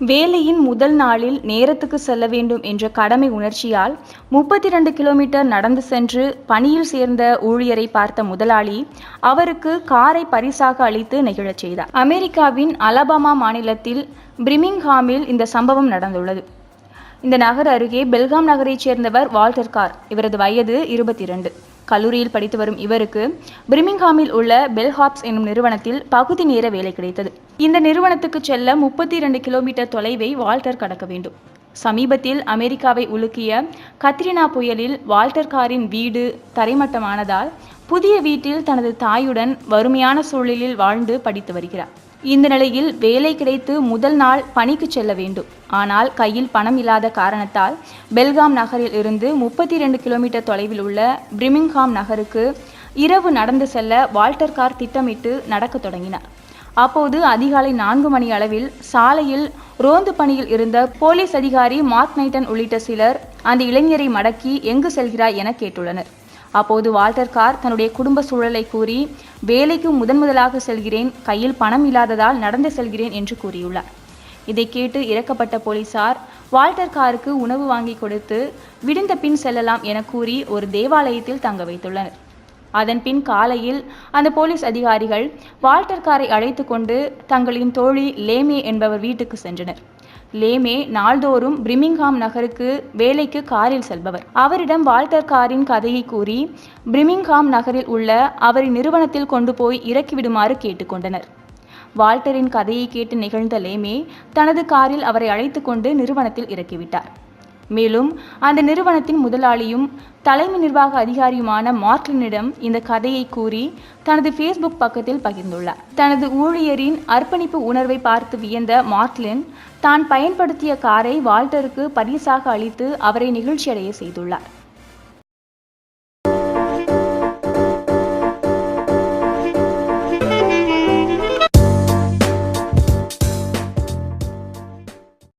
வேலையின் முதல் நாளில் நேரத்துக்கு செல்ல வேண்டும் என்ற கடமை உணர்ச்சியால் முப்பத்தி ரெண்டு கிலோமீட்டர் நடந்து சென்று பணியில் சேர்ந்த ஊழியரை பார்த்த முதலாளி அவருக்கு காரை பரிசாக அளித்து நெகிழச் செய்தார். அமெரிக்காவின் அலபாமா மாநிலத்தில் பிரிமிங்ஹாமில் இந்த சம்பவம் நடந்துள்ளது. இந்த நகர் அருகே பெல்காம் நகரைச் சேர்ந்தவர் வால்டர் கார் இவரது வயது இருபத்தி இரண்டு கல்லூரியில் படித்து வரும் இவருக்கு பிரிமிங்ஹாமில் உள்ள பெல்ஹாப்ஸ் என்னும் நிறுவனத்தில் பகுதி நேர வேலை கிடைத்தது. இந்த நிறுவனத்துக்கு செல்ல முப்பத்தி இரண்டு கிலோமீட்டர் தொலைவை வால்டர் கடக்க வேண்டும். சமீபத்தில் அமெரிக்காவை உலுக்கிய கத்ரினா புயலில் வால்டர் காரின் வீடு தரைமட்டமானதால் புதிய வீட்டில் தனது தாயுடன் வறுமையான சூழலில் வாழ்ந்து படித்து வருகிறார். இந்த நிலையில் வேலை கிடைத்து முதல் நாள் பணிக்கு செல்ல வேண்டும். ஆனால் கையில் பணம் இல்லாத காரணத்தால் பெல்காம் நகரில் இருந்து முப்பத்தி இரண்டு கிலோமீட்டர் தொலைவில் உள்ள பிரிமிங்ஹாம் நகருக்கு இரவு நடந்து செல்ல வால்டர் கார் திட்டமிட்டு நடக்கத் தொடங்கினார். அப்போது அதிகாலை நான்கு மணி அளவில் சாலையில் ரோந்து பணியில் இருந்த போலீஸ் அதிகாரி மார்க் நைட்டன் உள்ளிட்ட சிலர் அந்த இளைஞரை மடக்கி எங்கு செல்கிறாய் என கேட்டுள்ளனர். அப்போது வால்டர் கார் தன்னுடைய குடும்ப சூழலை கூறி வேலைக்கு முதன் முதலாக செல்கிறேன் கையில் பணம் இல்லாததால் நடந்து செல்கிறேன் என்று கூறியுள்ளார். இதை கேட்டு இறக்கப்பட்ட போலீசார் வால்டர் காருக்கு உணவு வாங்கி கொடுத்து விடுந்த பின் செல்லலாம் என கூறி ஒரு தேவாலயத்தில் தங்க வைத்துள்ளனர். அதன் பின் காலையில் அந்த போலீஸ் அதிகாரிகள் வால்டர் காரை அழைத்து கொண்டு தங்களின் தோழி லேமே என்பவர் வீட்டுக்கு சென்றனர். லேமே நாள்தோறும் பிரிமிங்ஹாம் நகருக்கு வேலைக்கு காரில் செல்பவர். அவரிடம் வால்டர் காரின் கதையை கூறி பிரிமிங்ஹாம் நகரில் உள்ள அவரின் நிறுவனத்தில் கொண்டு போய் இறக்கிவிடுமாறு கேட்டுக்கொண்டனர் வால்டரின் கதையை கேட்டு நிகழ்ந்த லேமே தனது காரில் அவரை அழைத்து கொண்டு நிறுவனத்தில் இறக்கிவிட்டார் மேலும் அந்த நிறுவனத்தின் முதலாளியும் தலைமை நிர்வாக அதிகாரியுமான மார்க்லினிடம் இந்த கதையை கூறி தனது ஃபேஸ்புக் பக்கத்தில் பகிர்ந்துள்ளார். தனது ஊழியரின் அர்ப்பணிப்பு உணர்வை பார்த்து வியந்த மார்க்லின் தான் பயன்படுத்திய காரை வால்டருக்கு பரிசாக அளித்து அவரை நிகழ்ச்சியடைய செய்துள்ளார்.